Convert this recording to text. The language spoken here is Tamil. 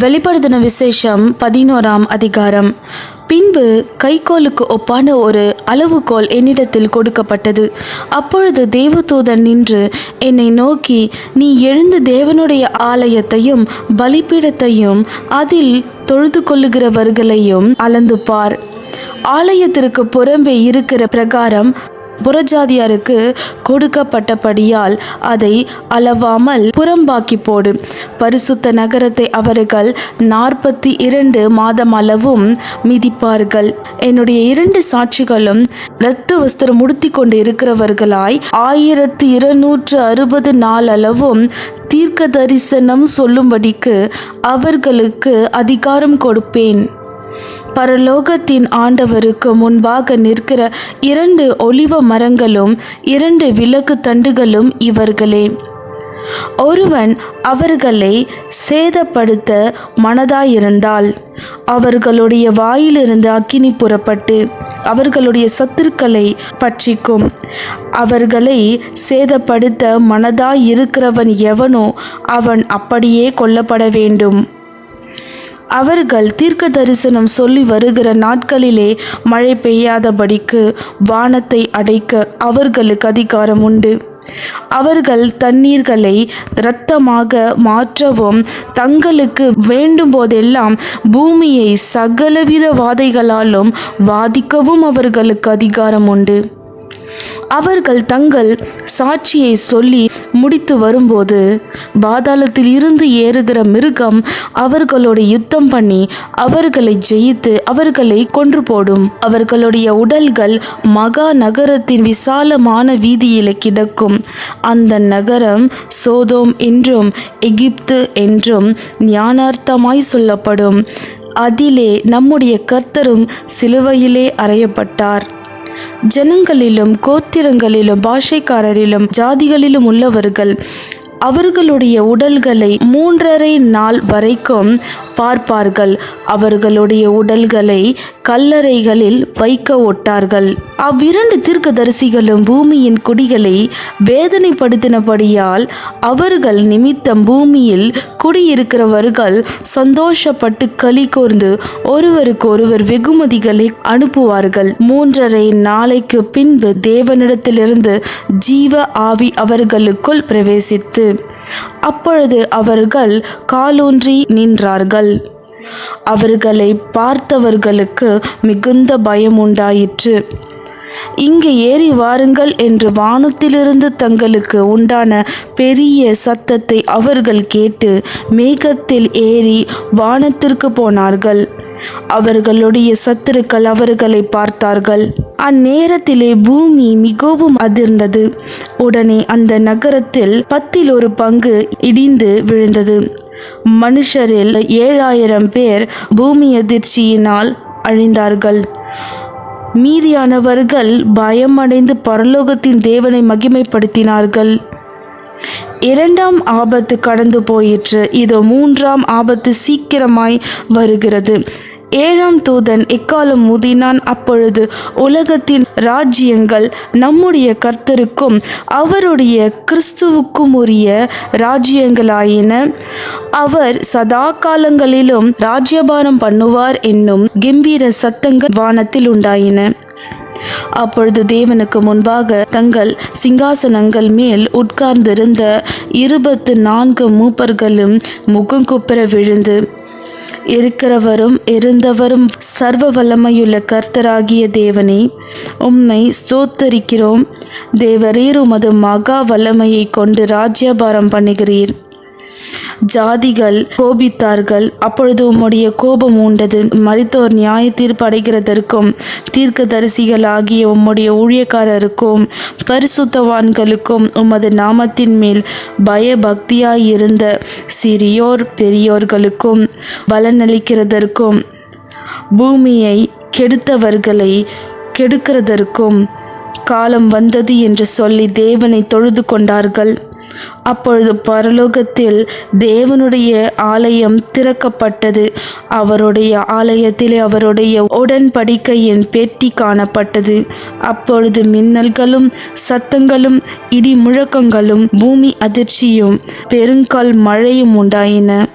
வெளிப்படுத்தின விசேஷம் பதினோராம் அதிகாரம். பின்பு கைக்கோலுக்கு ஒப்பான ஒரு அளவுகோல் என்னிடத்தில் கொடுக்கப்பட்டது. அப்பொழுது தேவதூதன் நின்று என்னை நோக்கி நீ எழுந்து தேவனுடைய ஆலயத்தையும் பலிப்பீடத்தையும் அதில் தொழுது கொள்ளுகிறவர்களையும் அளந்து பார். ஆலயத்திற்கு புறம்பே இருக்கிற பிரகாரம் புறஜாதியாருக்கு கொடுக்கப்பட்டபடியால் அதை அளவாமல் புறம்பாக்கி போடு. பரிசுத்த நகரத்தை அவர்கள் நாற்பத்தி இரண்டு மாதம் அளவும் மிதிப்பார்கள். என்னுடைய இரண்டு சாட்சிகளும் இரட்டு வஸ்திரம் உடுத்தி கொண்டு இருக்கிறவர்களாய் ஆயிரத்தி இருநூற்று அறுபது நாள் அளவும் தீர்க்க தரிசனம் சொல்லும்படிக்கு அவர்களுக்கு அதிகாரம் கொடுப்பேன். பரலோகத்தின் ஆண்டவருக்கு முன்பாக நிற்கிற இரண்டு ஒளிவ மரங்களும் இரண்டு விளக்கு தண்டுகளும் இவர்களே. ஒருவன் அவர்களை சேதப்படுத்த மனதாயிருந்தால் அவர்களுடைய வாயிலிருந்து அக்கினி புறப்பட்டு அவர்களுடைய சத்துருக்களை பற்றிக்கும் அவர்களை சேதப்படுத்த மனதாயிருக்கிறவன் எவனோ அவன் அப்படியே கொல்லப்பட வேண்டும். அவர்கள் தீர்க்க தரிசனம் சொல்லி வருகிற நாட்களிலே மழை பெய்யாதபடிக்கு வானத்தை அடைக்க அவர்களுக்கு அதிகாரம் உண்டு. அவர்கள் தண்ணீர்களை இரத்தமாக மாற்றவும் தங்களுக்கு வேண்டும் போதெல்லாம் பூமியை சகலவித வாதைகளாலும் வாதிக்கவும் அவர்களுக்கு அதிகாரம் உண்டு. அவர்கள் தங்கள் சாட்சியை சொல்லி முடித்து வரும்போது பாதாளத்தில் இருந்து ஏறுகிற மிருகம் அவர்களோடு யுத்தம் பண்ணி அவர்களை ஜெயித்து அவர்களை கொன்று போடும். அவர்களுடைய உடல்கள் மகா நகரத்தின் விசாலமான வீதியில் கிடக்கும். அந்த நகரம் சோதோம் என்றும் எகிப்து என்றும் ஞானார்த்தமாய் சொல்லப்படும். அதிலே நம்முடைய கர்த்தரும் சிலுவையிலே அறையப்பட்டார். ஜனங்களிலும் கோத்திரங்களிலும் பாஷைக்காரரிலும் ஜாதிகளிலும் உள்ளவர்கள் அவர்களுடைய உடல்களை மூன்றரை நாள் வரைக்கும் பார்ப்பார்கள். அவர்களுடைய உடல்களை கல்லறைகளில் வைக்க ஒட்டார்கள். அவ்விரண்டு தீர்க்கதரிசிகளும் பூமியின் குடிகளை வேதனைப்படுத்தினபடியால் அவர்கள் நிமித்தம் பூமியில் குடியிருக்கிறவர்கள் சந்தோஷப்பட்டு களி கூர்ந்து ஒருவருக்கு ஒருவர் வெகுமதிகளை அனுப்புவார்கள். மூன்றரை நாளைக்கு பின்பு தேவனிடத்திலிருந்து ஜீவ ஆவி அவர்களுக்குள் பிரவேசித்து அப்பொழுது அவர்கள் காலூன்றி நின்றார்கள். அவர்களை பார்த்தவர்களுக்கு மிகுந்த பயம் உண்டாயிற்று. இங்கே ஏறி வாருங்கள் என்று வானத்திலிருந்து தங்களுக்கு உண்டான பெரிய சத்தத்தை அவர்கள் கேட்டு மேகத்தில் ஏறி வானத்திற்கு போனார்கள். அவர்களுடைய சத்துருக்கள் அவர்களை பார்த்தார்கள். அந்நேரத்திலே பூமி மிகவும் அதிர்ந்தது. உடனே அந்த நகரத்தில் பத்தில் ஒரு பங்கு இடிந்து விழுந்தது. மனுஷரில் ஏழாயிரம் பேர் பூமி அதிர்ச்சியினால் அழிந்தார்கள். மீதியானவர்கள் பயமடைந்து பரலோகத்தின் தேவனை மகிமைப்படுத்தினார்கள். இரண்டாம் ஆபத்து கடந்து போயிற்று. இதோ மூன்றாம் ஆபத்து சீக்கிரமாய் வருகிறது. ஏழாம் தூதன் எக்காலம் முதினான்? அப்பொழுது உலகத்தின் ராஜ்யங்கள் நம்முடைய கர்த்தருக்கும் அவருடைய கிறிஸ்துவுக்கும் உரிய ராஜ்யங்களாயின. அவர் சதா காலங்களிலும் ராஜ்யபாரம் பண்ணுவார் என்னும் கம்பீர சத்தங்கள் வானத்தில் உண்டாயின. அப்பொழுது தேவனுக்கு முன்பாக தங்கள் சிங்காசனங்கள் மேல் உட்கார்ந்திருந்த இருபத்து நான்கு மூப்பர்களும் முகங்குப்புற விழுந்து இருக்கிறவரும் இருந்தவரும் சர்வ வல்லமையுள்ள கர்த்தராகிய தேவனே உம்மை ஸ்தோத்தரிக்கிறோம். தேவரீர் உமது மகா வல்லமையை கொண்டு ராஜ்யபாரம் பண்ணுகிறீர். ஜாதிகள் கோபித்தார்கள். அப்பொழுது உம்முடைய கோபம் உண்டது மறித்தோர் நியாய தீர்ப்பு அடைகிறதற்கும் தீர்க்கதரிசிகள் ஆகிய உம்முடைய ஊழியக்காரருக்கும் பரிசுத்தவான்களுக்கும் உமது நாமத்தின் மேல் பயபக்தியாயிருந்த சிறியோர் பெரியோர்களுக்கும் பலனளிக்கிறதற்கும் பூமியை கெடுத்தவர்களை கெடுக்கிறதற்கும் காலம் வந்தது என்று சொல்லி தேவனை தொழுது கொண்டார்கள். அப்பொழுது பரலோகத்தில் தேவனுடைய ஆலயம் திறக்கப்பட்டது. அவருடைய ஆலயத்திலே அவருடைய உடன்படிக்கையின் பெட்டி காணப்பட்டது. அப்பொழுது மின்னல்களும் சத்தங்களும் இடி முழக்கங்களும் பூமி அதிர்ச்சியும் பெருங்கால் மழையும் உண்டாயின.